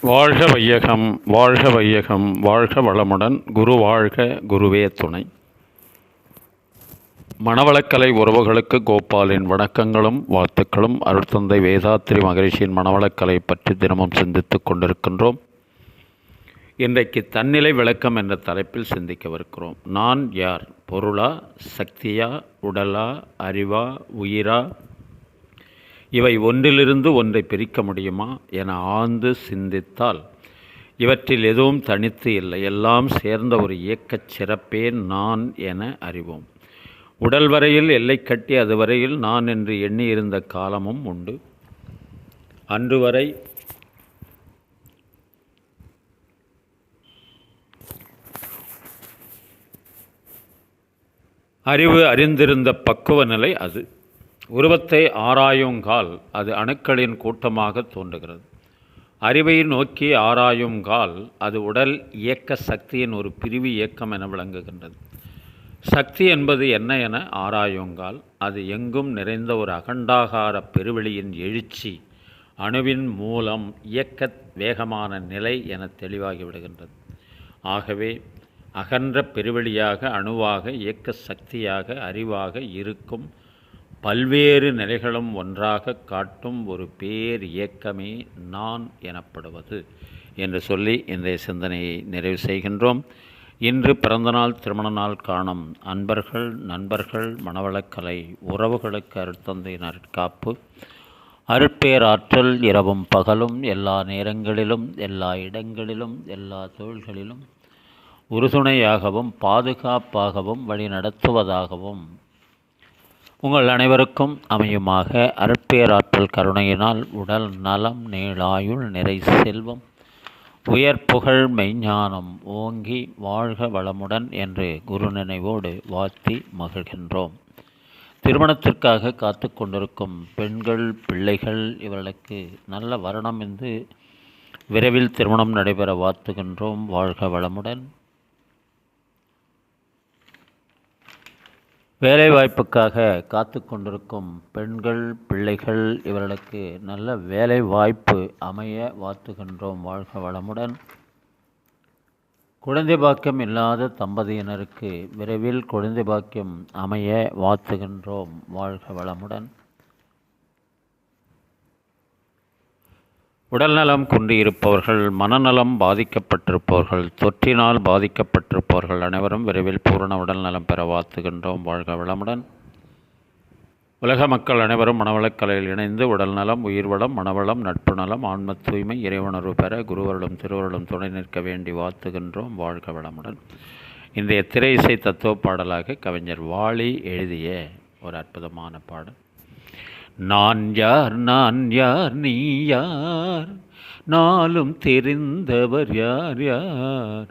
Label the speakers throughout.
Speaker 1: வாழ்க வையகம் வாழ்க வையகம் வாழ்க வளமுடன் குரு வாழ்க குருவே துணை. மணவளக்கலை உறவுகளுக்கு கோபாலின் வணக்கங்களும் வாழ்த்துக்களும் அருட்தந்தை வேதாத்திரி மகரிஷியின் மணவளக்கலை பற்றி தினமும் சிந்தித்துக் கொண்டிருக்கின்றோம். இன்றைக்கு தன்னிலை விளக்கம் என்ற தலைப்பில் சிந்திக்கவிருக்கிறோம். நான் யார்? பொருளா சக்தியா உடலா அறிவா உயிரா? இவை ஒன்றிலிருந்து ஒன்றை பிரிக்க முடியுமா என ஆழ்ந்து சிந்தித்தால் இவற்றில் எதுவும் தனித்து இல்லை. எல்லாம் சேர்ந்த ஒரு இயக்கச் சிறப்பே நான் என அறிவோம். உடல் வரையில் எல்லை கட்டி அதுவரையில் நான் என்று எண்ணியிருந்த காலமும் உண்டு. அன்று வரை அறிவு அறிந்திருந்த பக்குவ நிலை அது. உருவத்தை ஆராயுங்கால் அது அணுக்களின் கூட்டமாக தோன்றுகிறது. அறிவை நோக்கி ஆராயுங்கால் அது உடல் இயக்க சக்தியின் ஒரு பிரிவு இயக்கம் என விளங்குகின்றது. சக்தி என்பது என்ன என ஆராயுங்கால் அது எங்கும் நிறைந்த ஒரு அகண்டாகார பெருவெளியின் எழுச்சி அணுவின் மூலம் இயக்க வேகமான நிலை என தெளிவாகிவிடுகின்றது ஆகவே அகன்ற பெருவெளியாக அணுவாக இயக்க சக்தியாக அறிவாக இருக்கும் பல்வேறு நிலைகளும் ஒன்றாக காட்டும் ஒரு பேர் இயக்கமே நான் எனப்படுவது என்று சொல்லி இன்றைய சிந்தனையை நிறைவு செய்கின்றோம். இன்று பிறந்தநாள் திருமண நாள் காணும் அன்பர்கள் நண்பர்கள் மணவளக்கலை உறவுகளுக்கு அருட்தந்தை நற்காப்பு அருட்பேராற்றல் இரவும் பகலும் எல்லா நேரங்களிலும் எல்லா இடங்களிலும் எல்லா தொழில்களிலும் உறுதுணையாகவும் பாதுகாப்பாகவும் வழிநடத்துவதாகவும் உங்கள் அனைவருக்கும் அமையுமாக அற்பேராற்றல் கருணையினால் உடல் நலம் நீளாயுள் நிறை செல்வம். உயர் புகழ் மெய்ஞானம் ஓங்கி வாழ்க வளமுடன் என்று குரு நினைவோடு வாழ்த்தி மகிழ்கின்றோம். திருமணத்திற்காக காத்து கொண்டிருக்கும் பெண்கள் பிள்ளைகள் இவர்களுக்கு நல்ல வருணம் என்று விரைவில் திருமணம் நடைபெற வாழ்த்துகின்றோம். வாழ்க வளமுடன். வேலைவாய்ப்புக்காக காத்து கொண்டிருக்கும் பெண்கள் பிள்ளைகள் இவர்களுக்கு நல்ல வேலை வாய்ப்பு அமைய வாழ்த்துகின்றோம். வாழ்க வளமுடன். குழந்தை பாக்கியம் இல்லாத தம்பதியினருக்கு விரைவில் குழந்தை பாக்கியம் அமைய வாழ்த்துகின்றோம். வாழ்க வளமுடன். உடல்நலம் குன்றியிருப்பவர்கள் மனநலம் பாதிக்கப்பட்டிருப்பவர்கள் தொற்றினால் பாதிக்கப்பட்டிருப்பவர்கள் அனைவரும் விரைவில் பூரண உடல்நலம் பெற வாழ்த்துகின்றோம். வாழ்க வளமுடன். உலக மக்கள் அனைவரும் மனவளக்கலையில் இணைந்து உடல்நலம் உயிர்வளம் மனவளம் நட்பு நலம் ஆன்ம தூய்மை இறைவுணர்வு பெற குருவர்களும் திருவருளும் துணை நிற்க வேண்டி வாழ்த்துகின்றோம். வாழ்க வளமுடன். இன்றைய திரை இசை தத்துவ பாடலாக கவிஞர் வாலி எழுதிய ஒரு அற்புதமான பாடல். நான் யார் நான் யார் நீ யார்? நாளும் தெரிந்தவர் யார் யார்?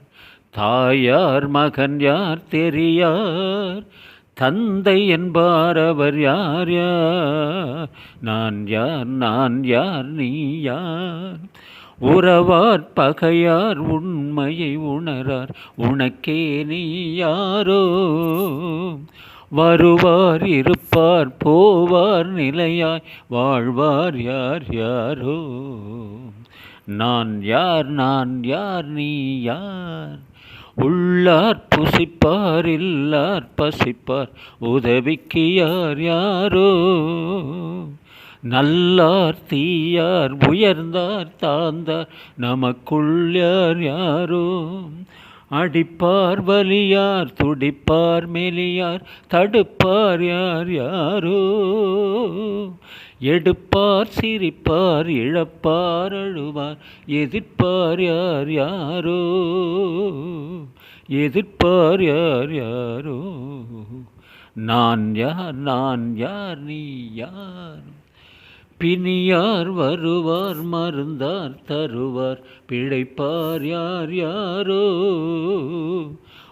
Speaker 1: தாயார் மகன் யார் தெரியார்? தந்தை என்பார் அவர் யார் யார்? நான் யார் நான் யார் நீ யார்? உறவார் பகையார் உண்மையை உணரார். உனக்கே நீ யாரோ? வருவார் இருப்பார் போவார் நிலையாய். வாழ்வார் யார் யாரோ? நான் யார் நான் யார் நீ யார்? உள்ளார் புசிப்பார் இல்லார் பசிப்பார். உதவிக்கு யார் யாரோ? நல்லார் தீயார் உயர்ந்தார் தாழ்ந்தார். நமக்குள் யார் யாரோ? அடிப்பார் வலியார் துடிப்பார் மெலியார் தடுப்பார் யார் யாரோ? எடுப்பார் சிரிப்பார் இழப்பார் அழுவார் எதிர்ப்பார் யார் யாரோ? எதிர்ப்பார் யார் யாரோ? நான் யார் நான் யார் நீ யார்? பிணியார் வருவார் மருந்தார் தருவார். பிழைப்பார் யார் யாரோ?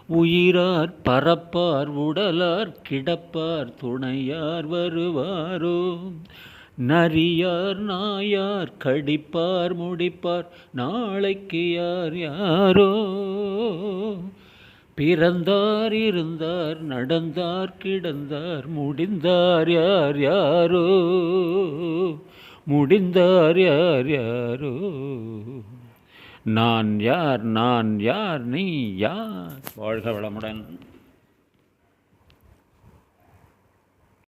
Speaker 1: உயிரார் பறப்பார் உடலார் கிடப்பார். துணையார் வருவாரோ? நரியார் நாயார் கடிப்பார் முடிப்பார். நாளைக்கு யார் யாரோ? பிறந்தார் இருந்தார் நடந்தார் கிடந்தார் முடிந்தார் யார் யாரோ? முடிந்தார் யார் யாரோ? நான் யார் நான் யார் நீ யார்? வாழ்க வளமுடன்.